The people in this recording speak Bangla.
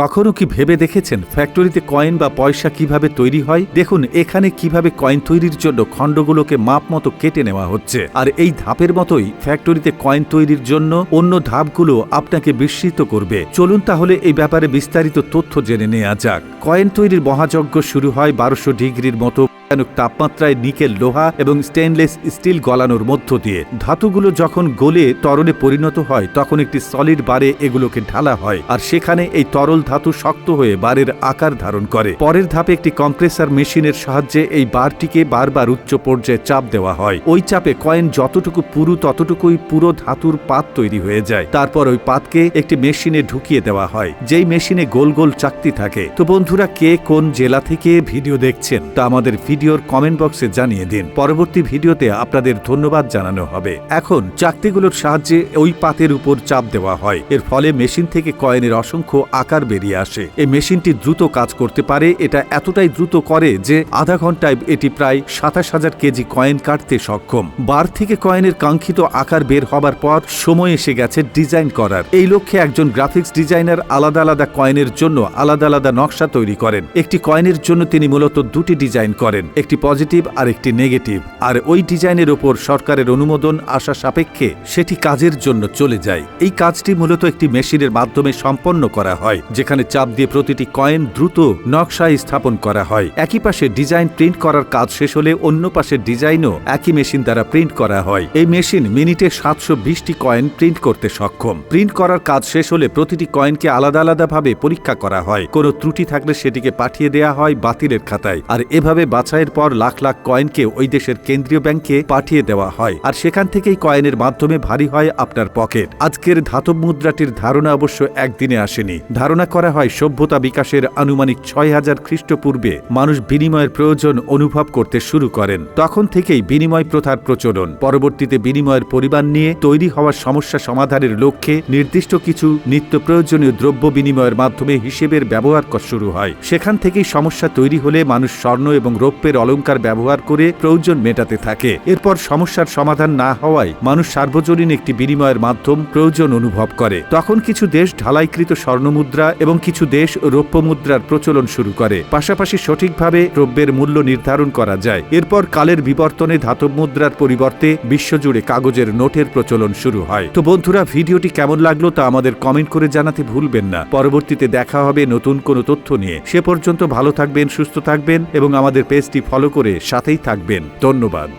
কখনো কি ভেবে দেখেছেন ফ্যাক্টরিতে কয়েন বা পয়সা কীভাবে তৈরি হয়? দেখুন, এখানে কীভাবে কয়েন তৈরির জন্য খণ্ডগুলোকে মাপ মতো কেটে নেওয়া হচ্ছে। আর এই ধাপের মতোই ফ্যাক্টরিতে কয়েন তৈরির জন্য অন্য ধাপগুলো আপনাকে বিস্মিত করবে। চলুন তাহলে এই ব্যাপারে বিস্তারিত তথ্য জেনে নেওয়া যাক। কয়েন তৈরির মহাযজ্ঞ শুরু হয় বারোশো ডিগ্রির মতো তাপমাত্রায় নিকেল লোহা এবং স্টেনলেস স্টিল গলানোর মধ্য দিয়ে। ধাতুগুলো যখন গলে তরলে পরিণত হয়, তখন একটি সলিড বারে এগুলোকে ঢালা হয়। আর সেখানে এই তরল ধাতু শক্ত হয়ে বারের আকার ধারণ করে। পরের ধাপে একটি কম্প্রেসার মেশিনের সাহায্যে এই বারটিকে বারবার উচ্চ পর্যায়ে চাপ দেওয়া হয়। ওই চাপে কয়েন যতটুকু পুরু ততটুকুই পুরো ধাতুর পাত তৈরি হয়ে যায়। তারপর ওই পাতকে একটি মেশিনে ঢুকিয়ে দেওয়া হয়, যেই মেশিনে গোল গোল চাকতি থাকে। তো বন্ধুরা, কে কোন জেলা থেকে ভিডিও দেখছেন তা আমাদের ভিডিওর কমেন্ট বক্সে জানিয়ে দিন। পরবর্তী ভিডিওতে আপনাদের ধন্যবাদ জানানো হবে। এখন চাকতিগুলোর সাহায্যে ওই পাতের উপর চাপ দেওয়া হয়। এর ফলে মেশিন থেকে কয়েনের অসংখ্য আকার বেরিয়ে আসে। এই মেশিনটি দ্রুত কাজ করতে পারে, এটা এতটাই দ্রুত করে যে আধা ঘন্টায় এটি প্রায় সাতাশ হাজার কেজি কয়েন কাটতে সক্ষম। বার থেকে কয়েনের কাঙ্ক্ষিত আকার বের হবার পর সময় এসে গেছে ডিজাইন করার। এই লক্ষ্যে একজন গ্রাফিক্স ডিজাইনার আলাদা আলাদা কয়েনের জন্য আলাদা আলাদা নকশা তৈরি করেন। একটি কয়েনের জন্য তিনি মূলত দুটি ডিজাইন করেন, একটি পজিটিভ আর একটি নেগেটিভ। আর ওই ডিজাইনের ওপর সরকারের অনুমোদন আসা সাপেক্ষে সেটি কাজের জন্য চলে যায়। এই কাজটি মূলত একটি মেশিনের মাধ্যমে সম্পন্ন করা হয় যেখানে চাপ দিয়ে প্রতিটি কয়েন দ্রুত নকশায় স্থাপন করা হয়। একই পাশে ডিজাইন প্রিন্ট করার কাজ শেষ হলে অন্য পাশের ডিজাইনও একই মেশিন দ্বারা প্রিন্ট করা হয়। এই মেশিন মিনিটে সাতশো বিশটি কয়েন প্রিন্ট করতে সক্ষম। প্রিন্ট করার কাজ শেষ হলে প্রতিটি কয়েনকে আলাদা আলাদাভাবে পরীক্ষা করা হয়। কোনো ত্রুটি থাকলে সেটিকে পাঠিয়ে দেওয়া হয় বাতিলের খাতায়। আর এভাবে বাছাইয়ের পর লাখ লাখ কয়েনকে ওই দেশের কেন্দ্রীয় ব্যাংকে পাঠিয়ে দেওয়া হয়। আর সেখান থেকেই কয়েনের মাধ্যমে ভারী হয় আপনার পকেট। আজকের ধাতব মুদ্রাটির ধারণা অবশ্য একদিনে আসেনি। ধারণা করা হয় সভ্যতা বিকাশের আনুমানিক ছয় হাজার খ্রিস্টপূর্বে, মানুষ বিনিময়ের প্রয়োজন অনুভব করতে শুরু করেন। তখন থেকেই বিনিময় প্রথার প্রচলন। পরবর্তীতে বিনিময়ের পরিমাণ নিয়ে তৈরি হওয়ার সমস্যা সমাধানের লক্ষ্যে নির্দিষ্ট কিছু নিত্য প্রয়োজনীয় দ্রব্য বিনিময়ের মাধ্যমে হিসেবের ব্যবহার শুরু হয়। সেখান থেকেই সমস্যা তৈরি হলে মানুষ স্বর্ণ এবং রৌপ্যের অলঙ্কার ব্যবহার করে প্রয়োজন মেটাতে থাকে। এরপর সমস্যার সমাধান না হওয়ায় মানুষ সার্বজনীন একটি বিনিময়ের মাধ্যম প্রয়োজন অনুভব করে। তখন কিছু দেশ ঢালাইকৃত স্বর্ণমুদ্রা এবং কিছু দেশ রৌপ্য মুদ্রার প্রচলন শুরু করে। পাশাপাশি সঠিকভাবে দ্রব্যের মূল্য নির্ধারণ করা যায়। এরপর কালের বিবর্তনে ধাতব মুদ্রার পরিবর্তে বিশ্বজুড়ে কাগজের নোটের প্রচলন শুরু হয়। তো বন্ধুরা, ভিডিওটি কেমন লাগল তা আমাদের কমেন্ট করে জানাতে ভুলবেন না। পরবর্তীতে দেখা হবে নতুন কোনো তথ্য নিয়ে। সে পর্যন্ত ভালো থাকবেন, সুস্থ থাকবেন এবং আমাদের পেজটি ফলো করে সাথেই থাকবেন। ধন্যবাদ।